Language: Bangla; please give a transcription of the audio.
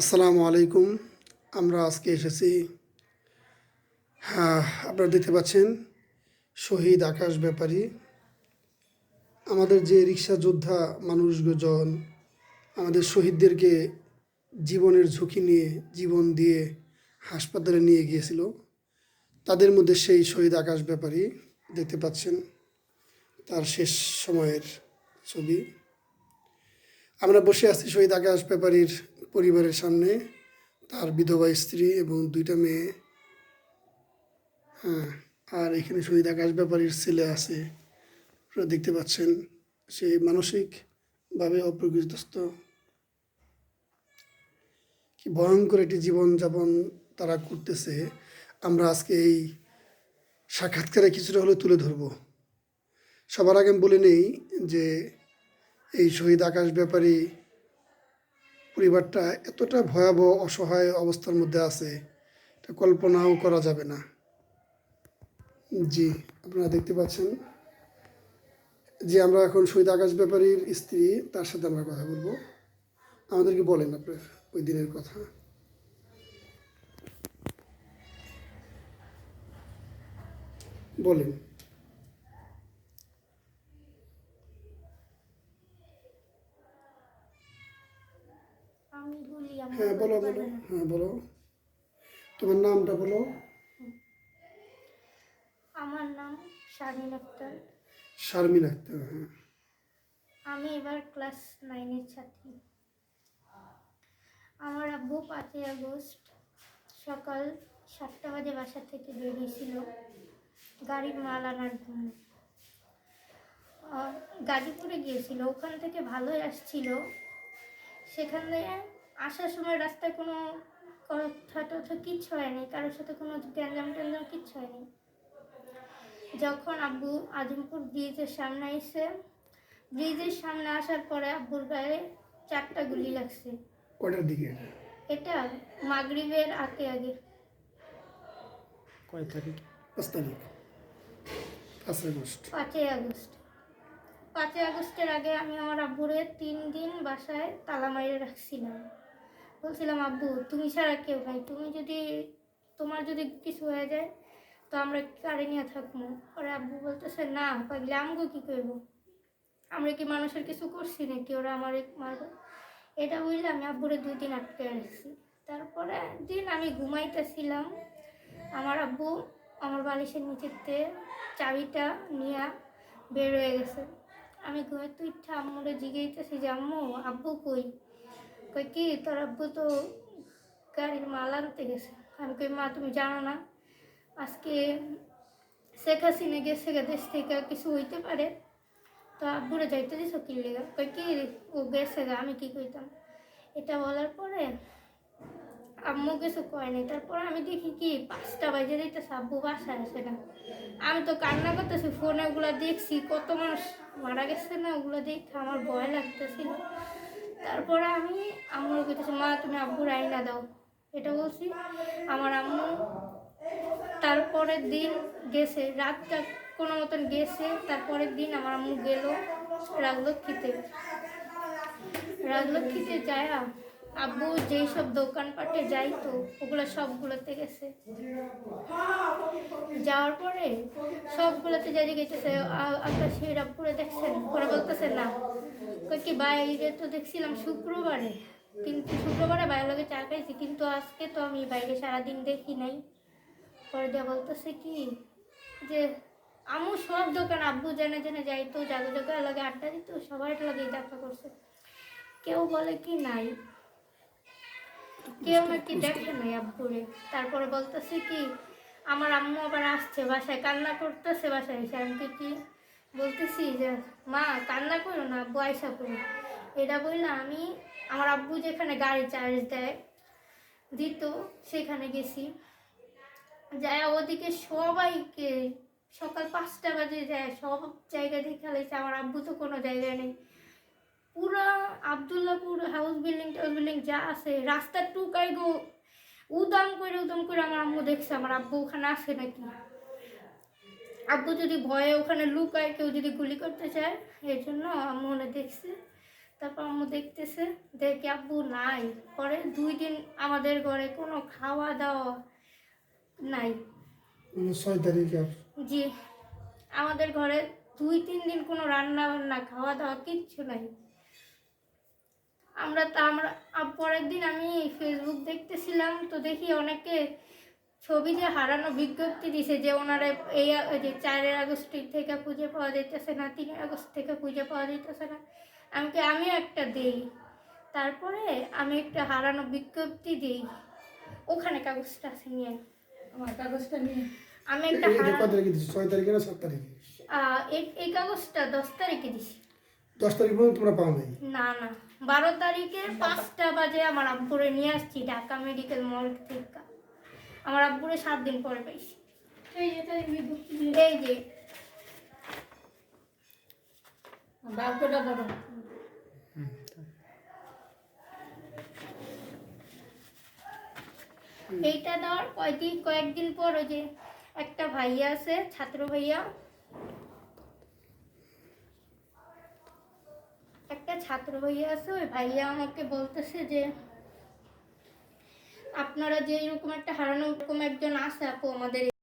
আসসালামু আলাইকুম। আমরা আজকে এসেছি হ্যাঁ আপনারা দেখতে পাচ্ছেন, শহীদ আকাশ ব্যাপারী। আমাদের যে রিক্সা যোদ্ধা মানুষজন, আমাদের শহীদদেরকে জীবনের ঝুঁকি নিয়ে, জীবন দিয়ে হাসপাতালে নিয়ে গিয়েছিল, তাদের মধ্যে সেই শহীদ আকাশ ব্যাপারী দেখতে পাচ্ছেন, তার শেষ সময়ের ছবি। আমরা বসে আছি শহীদ আকাশ ব্যাপারীর পরিবারের সামনে। তার বিধবা স্ত্রী এবং দুইটা মেয়ে। হ্যাঁ আর এখানে শহীদ আকাশ ব্যাপারীর ছেলে আছে। দেখতে পাচ্ছেন, সে মানসিকভাবে অপ্রকৃতস্থ। কি ভয়ঙ্কর একটি জীবনযাপন তারা করতেছে। আমরা আজকে এই সাক্ষাৎকারে কিছুটা হলে তুলে ধরব। সবার আগে আমি বলে নেই যে এই শহীদ আকাশ ব্যাপারী পরিবারটা এতটা ভয়াবহ, অসহায় অবস্থার মধ্যে আছে, এটা কল্পনাও করা যাবে না। জি, আপনারা দেখতে পাচ্ছেন যে আমরা এখন শহীদ আকাশ ব্যাপারীর স্ত্রী, তার সাথে আমরা কথা বলব। আমাদেরকে বলেন আপনার ওই দিনের কথা। বলেন আমি বলি আমার হ্যাঁ বলো বলো হ্যাঁ বলো তোমার নামটা বলো। আমার নাম শারমিন আক্তার। শারমিন আক্তার হ্যাঁ। আমি এবার ক্লাস নাইনের ছাত্রী। আমার আব্বু পাঁচই আগস্ট সকাল সাতটা বাজে বাসা থেকে বেরিয়েছিল গাড়ির মাল আনার জন্য। গাজীপুরে গিয়েছিল ওখান থেকে ভালোই আসছিল। সেখান আসার সময় রাস্তায় কোনো কথা টথা কিচ্ছু হয়নি কারোর সাথে কোনো গ্যাঞ্জাম ট্যাঞ্জাম কিচ্ছু হয়নি। যখন আব্বু আজিমপুর ব্রিজের সামনে এসে ব্রিজের সামনে আসার পরে আব্বুর গায়ে চারটা গুলি লাগছে। কটার দিকে? এটা মাগরিবের আগে আগে। কয় তারিখ? পাঁচ তারিখ। পাঁচ আগস্ট। পাঁচই আগস্ট। পাঁচই আগস্টের আগে আমি আমার আব্বুরে তিন দিন বাসায় তালা মাইরে রাখছিলাম। বলছিলাম, আব্বু, তুমি ছাড়া কেউ নাই। তুমি যদি, তোমার যদি কিছু হয়ে যায়, তো আমরা কারে নিয়ে থাকব? পরে আব্বু বলতেছে, না, পাগলে, আমগো কি করব? আমরা কি মানুষের কিছু করছি নাকি? ওরা আমার মারবে? এটা বুঝলে আমি আব্বুরে দুই দিন আটকে রাখছি তারপরে দিন আমি ঘুমাইতেছিলাম। আমার আব্বু আমার বালিশের নিচেতে চাবিটা নিয়ে বের হয়ে গেছে। আমি ঘুমে তুই আম্মুরে জিগেইতেছি যে, আম্মু, আব্বু কই? কই কি তোর আব্বু তো গাড়ির মাল আনতে গেছে? আমি কই, মা, তুমি জানো না, আজকে শেখ হাসিনা গেছে দেশ থেকে কিছু হইতে পারে। তো আব্বুরে যাইতে দিস কি লেগে? কই কি ও গেছে গা, আমি কি কইতাম? এটা বলার পরে আম্মু কিছু কয় নাই। তারপর আমি দেখি কি, পাঁচটা বাজে দিতেছে আব্বু বাসায় আসে না আমি তো কান্না করতেছি ফোনে ওগুলো দেখছি, কত মানুষ মারা গেছে না, ওগুলো দেখে আমার ভয় লাগতেছিল তারপরে আমি আম্মুর কইতেছি, মা, তুমি আব্বুর আইনা দাও। এটা বলছি। আমার আম্মু তারপরের দিন গেছে, রাতটা কোনো মতন গেছে, তারপরের দিন আমার আম্মু গেল রাজলক্ষ্মীতে। রাজলক্ষ্মীতে যায় আব্বু যেই সব দোকানপাটে যাই তো, ওগুলো সবগুলোতে গেছে। যাওয়ার পরে সবগুলোতে যাই গেছে আপনার সেই রাবপুরে দেখছেন ওরা বলতেছে, না। কই কি বাইরে তো দেখছিলাম শুক্রবারে। কিন্তু শুক্রবারে বাইরের লোকে চা খাইছি, কিন্তু আজকে তো আমি বাইরে সারাদিন দেখি নাই। পরে দেওয়া বলতেছে কি, যে আমু সব দোকান আব্বু জেনে জেনে যাইতো জাদু দোকান লাগে আড্ডা দিত সবার লাগে দেখা করছে। কেউ বলে কি নাই। কেউ নাকি দেখে নাই আব্বুরে। তারপরে বলতেছে কি, আমার আম্মু আবার আসছে, বাসায় কান্না করতেছে, বাসায় এসে আমি কি বলতেছি যে, মা, কান্না করো না, আব্বু আয়সা করো। এটা বললে আমি আমার আব্বু যেখানে গাড়ি চার্জ দেয়, দিত, সেখানে গেছি। যায় ওদিকে সবাইকে সকাল পাঁচটা বাজে যায় সব জায়গা খেলাইছে আমার আব্বু তো কোনো জায়গায় নেই। পুরো আবদুল্লাপুর হাউস বিল্ডিং টাউস বিল্ডিং যা আছে রাস্তার টুকাই গো উদাম করে উদাম করে আমার আম্মু দেখছে আমার আব্বু ওখানে আসে নাকি? আব্বু যদি ভয়ে ওখানে লুকায় কেউ যদি গুলি করতে চায় এর জন্য আম্মু ওনে দেখছে। তারপর আম্মু দেখতেছে দেখে আব্বু নাই। পরে দুই দিন আমাদের ঘরে কোনো খাওয়া দাওয়া নাই। ছয় তারিখে জি। আমাদের ঘরে দুই তিন দিন কোনো রান্না বান্না খাওয়া দাওয়া কিচ্ছু নাই। আমরা তা আমরা পরের দিন আমি ফেসবুক দেখতেছিলাম তো দেখি অনেকে ছবি যে হারানো বিজ্ঞপ্তি দিছে যে ওনারা এই ওই যে চারের আগস্ট থেকে খুঁজে পাওয়া যাইতেছে না তিনের আগস্ট থেকে খুঁজে পাওয়া যাইতেছে না। আমাকে আমি কি আমিও একটা দেই। তারপরে আমি একটা হারানো বিজ্ঞপ্তি দিই। ওখানে কাগজটা আছে নিয়ে। আমার কাগজটা নিয়ে। আমি একটা কয় তারিখে দিচ্ছি ছয় তারিখে না সাত তারিখে? এই কাগজটা দশ তারিখে দিছি। দশ তারিখ পর্যন্ত তোমরা পাও নাই না না। বারো তারিখে পাঁচটা বাজে আমার আব্বুরে নিয়ে আসছি ঢাকা মেডিকেল মর্গ থেকে। আমার আব্বুরে সাত দিন পরে পাইছি। এই যে তাই বিভক্তি দিয়ে এই যে। বাক্যটা বড় এইটা দেওয়ার কয়েকদিন কয়েকদিন পর ওই যে একটা ভাইয়া আছে ছাত্র ভাইয়া একটা ছাত্র ভাইয়া আছে, ওই ভাইয়া আমাকে বলতেছে যে, আপনারা যে এরকম একটা হারানো এরকম একজন আছে আপু আমাদের